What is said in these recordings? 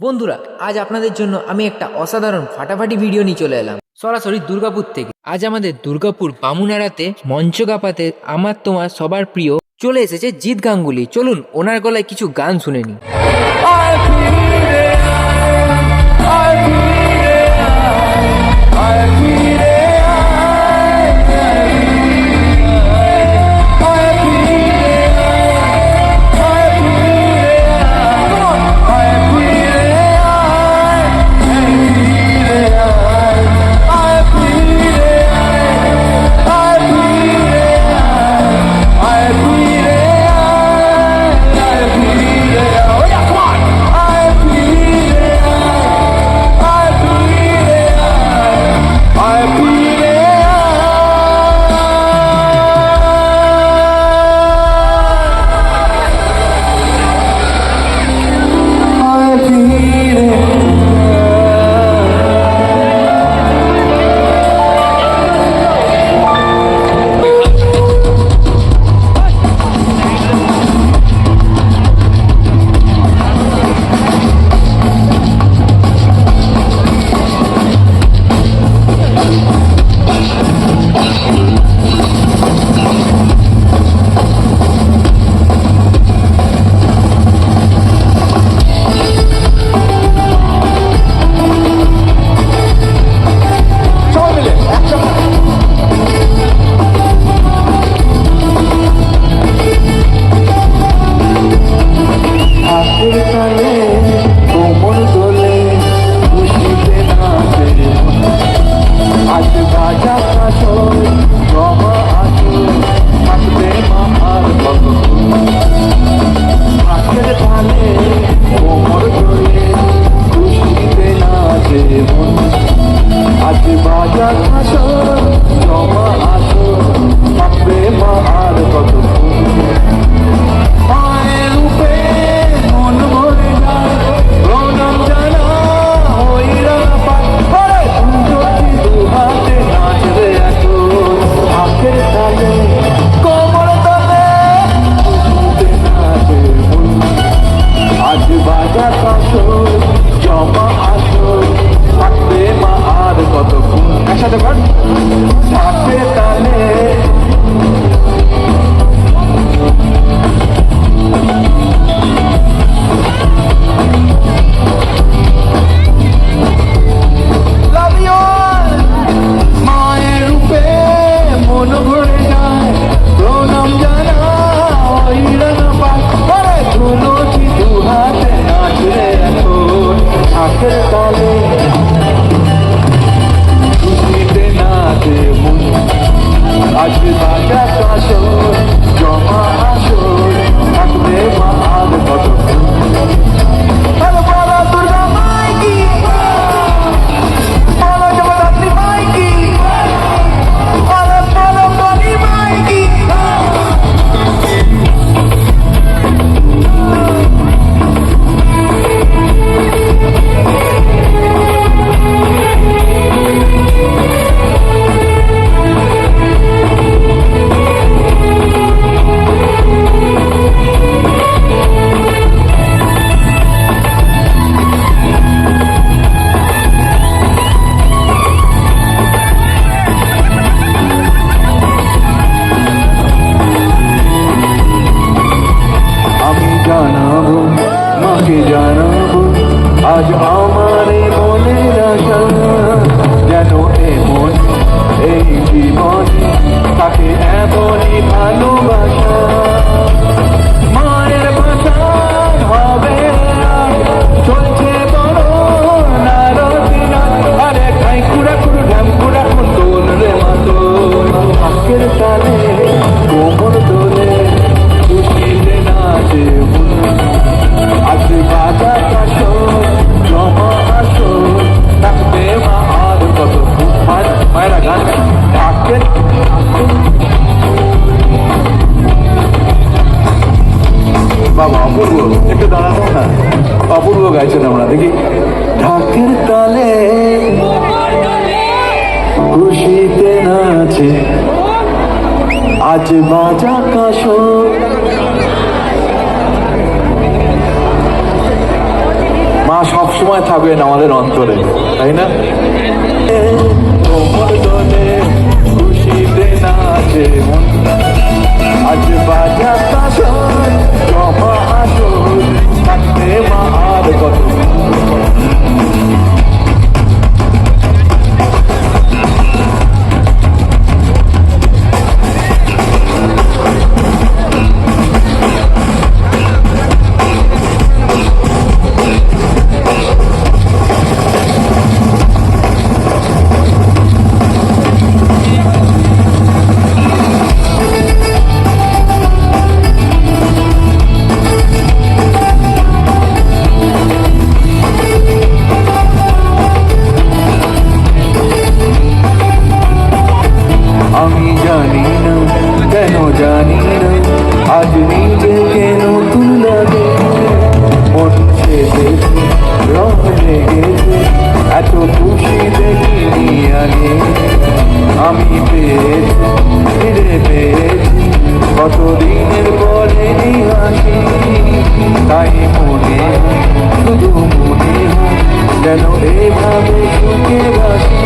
বন্ধুরা, আজ আপনাদের জন্য আমি একটা অসাধারণ ফাটাফাটি ভিডিও নিয়ে চলে এলাম। সরাসরি দুর্গাপুর থেকে। আজ আমাদের দুর্গাপুর বামুনারাতে মঞ্চগাপাতে আমার তোমার সবার প্রিয় চলে এসেছে জিৎ গাঙ্গুলি। চলুন, ওনার গলায় কিছু গান শুনে নিই। আর কত একসাথে কর। তালে আজ বাজা কাশো মা সব সময় থাকবে থাকবেন আমাদের অন্তরে, তাই না? আজ বাজা কাশর জমা মা কত। এত দেখিনি আগে আমি পেয়েছি ফিরে পেয়েছি কতদিনের পরে হাসি তাই মনে শুধু মনে যেন এভাবে সুখে বাসি।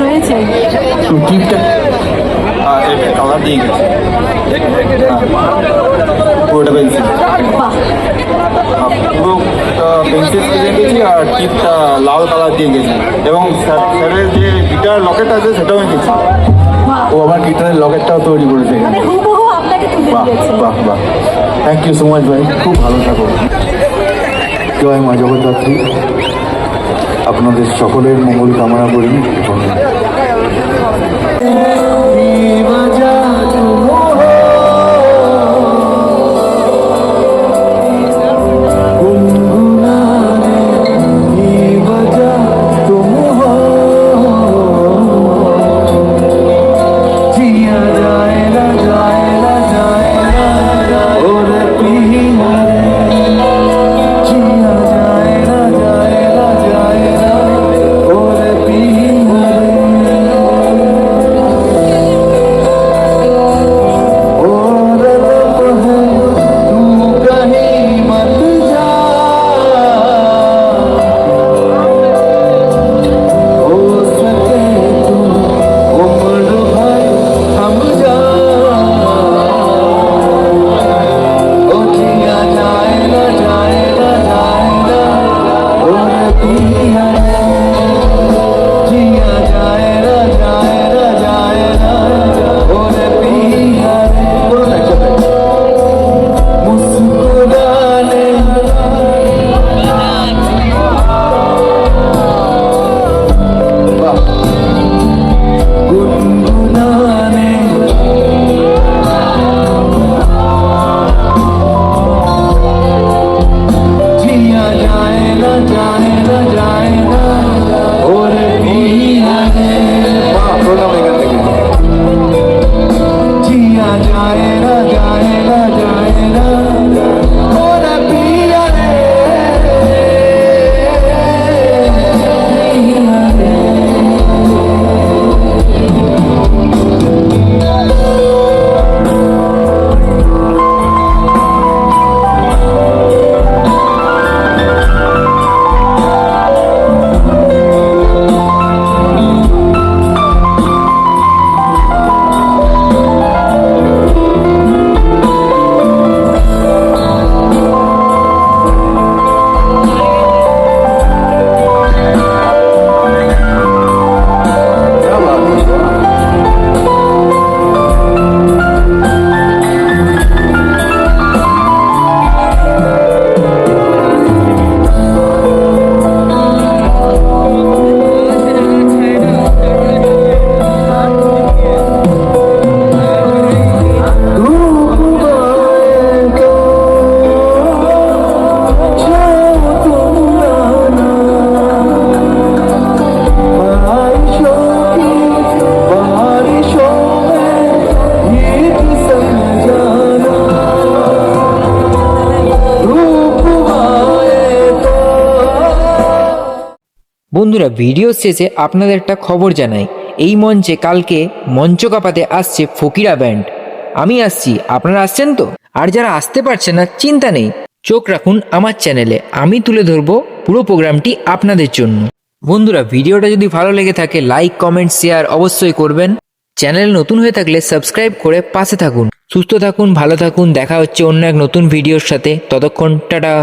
রয়েছে? টিপটা এটা কালার দিয়ে গেছে। পুরোটা পেন্সিল পুরো পেন্সিল দিয়ে গেছি আর টিপটা লাল কালার দিয়ে গেছি। এবং স্যার- স্যারের যে গিটার লকেট আছে সেটাও দিচ্ছি ও আবার গিটারের লকেটটাও তৈরি করেছে মানে বাহ বাহ বাহ। থ্যাংক ইউ সো মাচ ভাই। খুব ভালো থাকো। জয় মা জগদ্ধাত্রী। আপনাদের সকলের মঙ্গল কামনা করি। जिया বন্ধুরা ভিডিও শেষে আপনাদের একটা খবর জানাই। এই মঞ্চে কালকে মঞ্চ কাপাতে আসছে ফকিরা ব্যান্ড আমি আসছি, আপনারা আসছেন তো? আর যারা আসতে পারছে না, চিন্তা নেই। চোখ রাখুন আমার চ্যানেলে আমি তুলে ধরবো পুরো প্রোগ্রামটি আপনাদের জন্য। বন্ধুরা ভিডিওটা যদি ভালো লেগে থাকে লাইক কমেন্ট শেয়ার অবশ্যই করবেন। চ্যানেল নতুন হয়ে থাকলে সাবস্ক্রাইব করে পাশে থাকুন। সুস্থ থাকুন, ভালো থাকুন। দেখা হচ্ছে অন্য এক নতুন ভিডিওর সাথে। ততক্ষণ, টাটা।